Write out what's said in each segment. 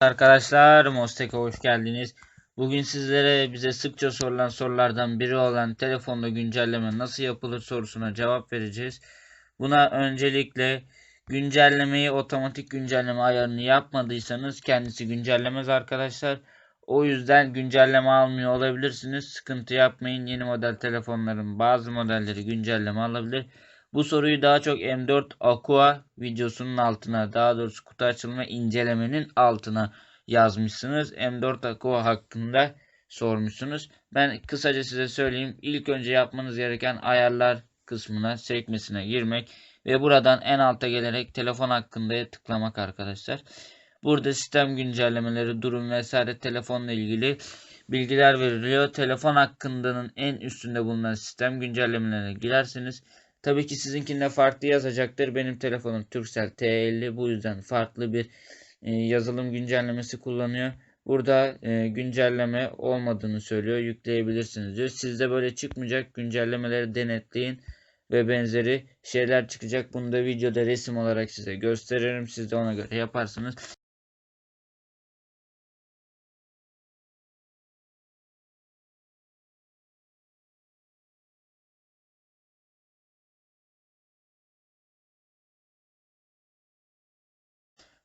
Arkadaşlar Mostek'e hoş geldiniz. Bugün sizlere bize sıkça sorulan sorulardan biri olan telefonda güncelleme nasıl yapılır sorusuna cevap vereceğiz. Buna öncelikle güncellemeyi otomatik güncelleme ayarını yapmadıysanız kendisi güncellemez arkadaşlar. O yüzden güncelleme almıyor olabilirsiniz. Sıkıntı yapmayın. Yeni model telefonların bazı modelleri güncelleme alabilir. Bu soruyu daha çok M4 Aqua videosunun altına daha doğrusu kutu açılma incelemenin altına yazmışsınız. M4 Aqua hakkında sormuşsunuz. Ben kısaca size söyleyeyim. İlk önce yapmanız gereken ayarlar kısmına sekmesine girmek ve buradan en alta gelerek telefon hakkında tıklamak arkadaşlar. Burada sistem güncellemeleri, durum vesaire telefonla ilgili bilgiler veriliyor. Telefon hakkındanın en üstünde bulunan sistem güncellemelerine girerseniz Tabii ki sizinkinde farklı yazacaktır. Benim telefonum Turkcell T50 bu yüzden farklı bir e, yazılım güncellemesi kullanıyor. Burada e, güncelleme olmadığını söylüyor. Yükleyebilirsiniz diyor. Sizde böyle çıkmayacak güncellemeleri denetleyin ve benzeri şeyler çıkacak. Bunu da videoda resim olarak size gösteririm. Siz de ona göre yaparsınız.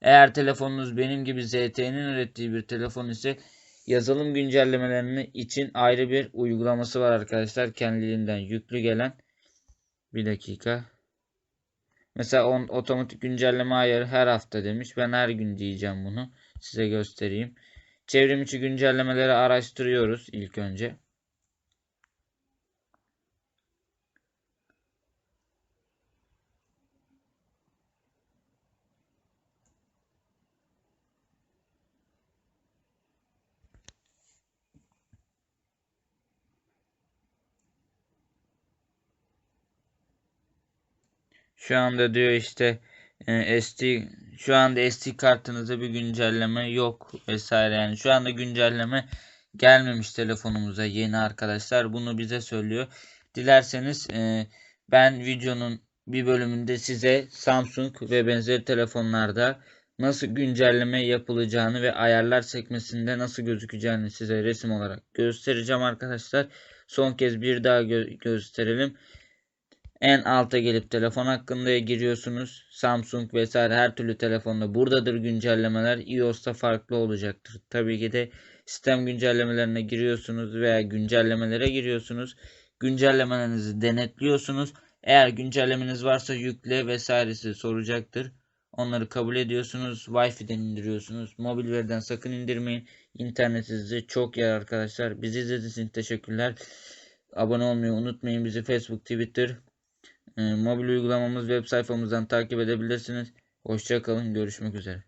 Eğer telefonunuz benim gibi ZTE'nin ürettiği bir telefon ise yazılım güncellemelerini için ayrı bir uygulaması var arkadaşlar. Kendiliğinden yüklü gelen. Bir dakika. Mesela on, otomatik güncelleme ayarı her hafta demiş. Ben her gün diyeceğim bunu. Size göstereyim. Çevrim içi güncellemeleri araştırıyoruz ilk önce. Şu anda diyor işte e, SD şu anda SD kartınızda bir güncelleme yok vesaire yani şu anda güncelleme gelmemiş telefonumuza yeni arkadaşlar bunu bize söylüyor. Dilerseniz e, ben videonun bir bölümünde size Samsung ve benzeri telefonlarda nasıl güncelleme yapılacağını ve ayarlar sekmesinde nasıl gözükeceğini size resim olarak göstereceğim arkadaşlar. Son kez bir daha gö gösterelim. En alta gelip telefon hakkında giriyorsunuz. Samsung vesaire her türlü telefonda buradadır güncellemeler. iOS'ta farklı olacaktır. Tabii ki de sistem güncellemelerine giriyorsunuz veya güncellemelere giriyorsunuz. Güncellemelerinizi denetliyorsunuz. Eğer güncellemeniz varsa yükle vesairesi soracaktır. Onları kabul ediyorsunuz. Wi-Fi'den indiriyorsunuz. Mobil veriden sakın indirmeyin. İnternet size çok yer arkadaşlar. Bizi izlediğiniz için teşekkürler. Abone olmayı unutmayın. Bizi Facebook, Twitter, mobil uygulamamız web sayfamızdan takip edebilirsiniz. Hoşçakalın. Görüşmek üzere.